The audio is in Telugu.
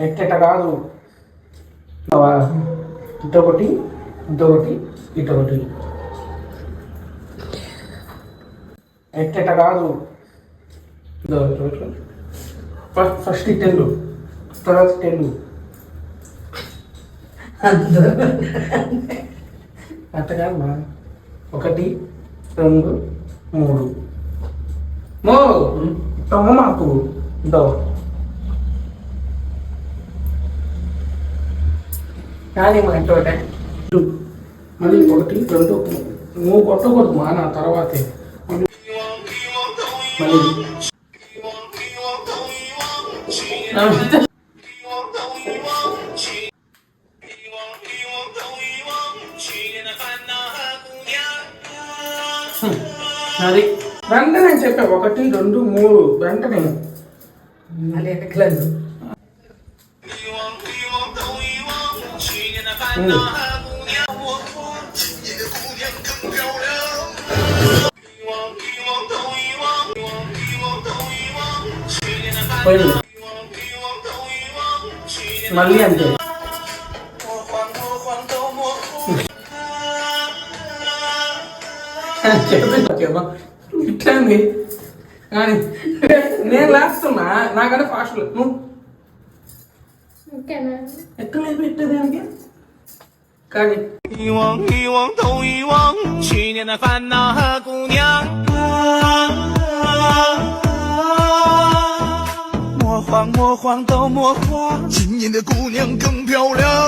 ఎట్టెట కాదు. అవా, ఇటొకటి ఇటొకటి. ఎట్టెట కాదు. ఫస్ట్ ఫస్ట్ టెన్ను తర్వాత టెన్ను అంతగా మా. ఒకటి రెండు మూడు. మో తొమ్మ మాకు ఇదో. కానీ మా ఇంట్లో. మళ్ళీ ఒకటి రెండు నువ్వు కొట్టకూడదు మా నా తర్వాతే. మళ్ళీ అది వెంటనే నేను చెప్పా ఒకటి రెండు మూడు. వెంటనే. మళ్ళీ వెనకలేదు ఉమ్. పోయింది మళ్ళీ అంతే. ఇట్లంది. కానీ నేను లేస్తున్నా. నాకంటే ఫాస్ట్ నువ్వు? ఎక్కడ పెట్టేది దానికి. 该遗忘，遗忘，都遗忘去年的烦恼和姑娘。莫慌，莫慌，都莫慌，今年的姑娘更漂亮。